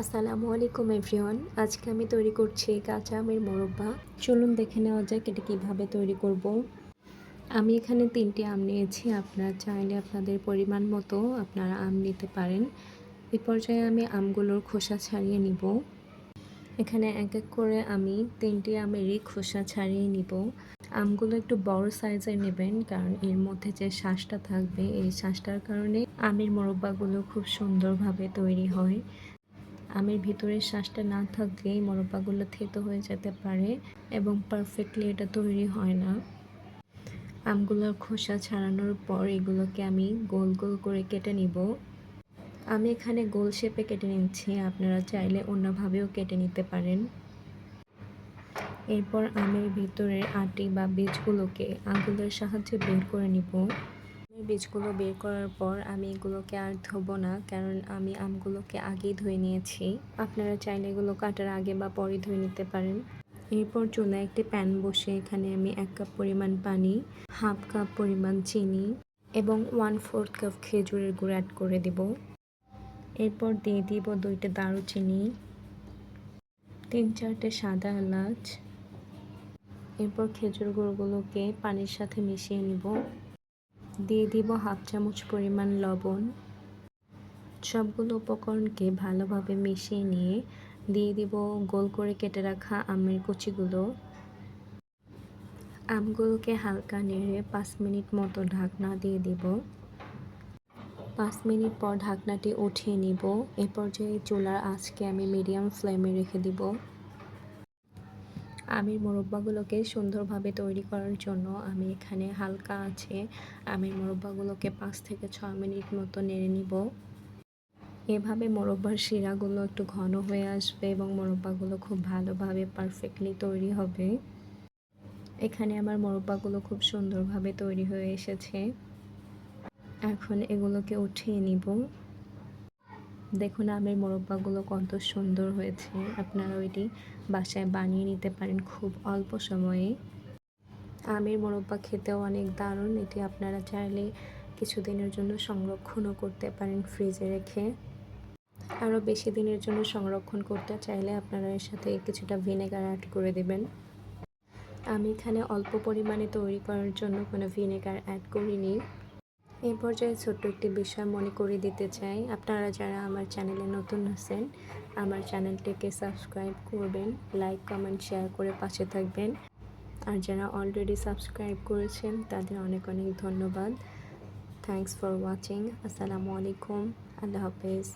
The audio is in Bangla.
আসসালামু আলাইকুম এভরিওয়ান। আজকে আমি তৈরি করছি কাঁচা আমের মোরব্বা। চলুন দেখে নেওয়া যাক এটা কীভাবে তৈরি করব। আমি এখানে তিনটি আম নিয়েছি। আপনারা চাইলে আপনাদের পরিমাণ মতো আপনারা আম নিতে পারেন। এই পর্যায়ে আমি আমগুলোর খোসা ছাড়িয়ে নিব। এখানে এক এক করে আমি তিনটি আমেরই খোসা ছাড়িয়ে নিব। আমগুলো একটু বড় সাইজের নেবেন, কারণ এর মধ্যে যে শ্বাসটা থাকবে, এই শ্বাসটার কারণে আমের মোরব্বাগুলো খুব সুন্দরভাবে তৈরি হয়। আমের ভিতরের শ্বাসটা না থাকলে মোরব্বাগুলো থেতো হয়ে যেতে পারে এবং পারফেক্টলি এটা তৈরি হয় না। আমগুলোর খোসা ছাড়ানোর পর এগুলোকে আমি গোল গোল করে কেটে নিব। আমি এখানে গোল শেপে কেটে নিচ্ছি, আপনারা চাইলে অন্যভাবেও কেটে নিতে পারেন। এরপর আমের ভিতরের আটি বা বীজগুলোকে আঙুলের সাহায্যে বের করে নিব। বীজগুলো বের করার পর আমি এগুলোকে আর ধোবো না, কারণ আমি আমগুলোকে আগেই ধুয়ে নিয়েছি। আপনারা চাইলে এগুলো কাটার আগে বা পরে ধুয়ে নিতে পারেন। এরপর চুলায় একটি প্যান বসে এখানে আমি এক কাপ পরিমাণ পানি, হাফ কাপ পরিমাণ চিনি এবং ওয়ান ফোর্থ কাপ খেজুরের গুঁড়ো অ্যাড করে দেব। এরপর দিয়ে দিব দুইটা দারুচিনি, তিন চারটে সাদা এলাচ। এরপর খেজুর গুঁড়োগুলোকে পানির সাথে মিশিয়ে নিব। দিয়ে দিব হাফ চামচ পরিমাণ লবণ। সবগুলো উপকরণকে ভালোভাবে মিশিয়ে নিয়ে দিয়ে দিব গোল করে কেটে রাখা আমের কুচিগুলো। আমগুলোকে হালকা নেড়ে পাঁচ মিনিট মতো ঢাকনা দিয়ে দিব। পাঁচ মিনিট পর ঢাকনাটি উঠিয়ে নিব। এ পর্যায়ে চুলার আঁচকে আমি মিডিয়াম ফ্লেমে রেখে দিব। আমের মোরব্বাগুলোকে সুন্দরভাবে তৈরি করার জন্য আমি এখানে হালকা আছে। আমের মোরব্বাগুলোকে পাঁচ থেকে ছয় মিনিট মতো নেড়ে নিব। এভাবে মোরব্বার শিরাগুলো একটু ঘন হয়ে আসবে এবং মোরব্বাগুলো খুব ভালোভাবে পারফেক্টলি তৈরি হবে। এখানে আমার মোরব্বাগুলো খুব সুন্দরভাবে তৈরি হয়ে এসেছে। এখন এগুলোকে উঠিয়ে নিব। দেখুন, আমের মোরব্বাগুলো কত সুন্দর হয়েছে। আপনারা ওইটি বাসায় বানিয়ে নিতে পারেন খুব অল্প সময়ে। আমের মোরব্বা খেতেও অনেক দারুণ। এটি আপনারা চাইলে কিছুদিনের জন্য সংরক্ষণও করতে পারেন ফ্রিজে রেখে। আরও বেশি দিনের জন্য সংরক্ষণ করতে চাইলে আপনারা এর সাথে কিছুটা ভিনেগার অ্যাড করে দেবেন। আমি এখানে অল্প পরিমাণে তৈরি করার জন্য কোনো ভিনেগার অ্যাড করিনি। এই পর্যায়ে ছোট্ট একটি বিষয় মনে করে দিতে চাই। আপনারা যারা আমার চ্যানেলে নতুন আছেন, আমার চ্যানেলটিকে সাবস্ক্রাইব করবেন, লাইক, কমেন্ট, শেয়ার করে পাশে থাকবেন। আর যারা অলরেডি সাবস্ক্রাইব করেছেন, তাদের অনেক অনেক ধন্যবাদ। থ্যাংকস ফর ওয়াচিং আসসালামু আলাইকুম। আল্লাহ হাফেজ।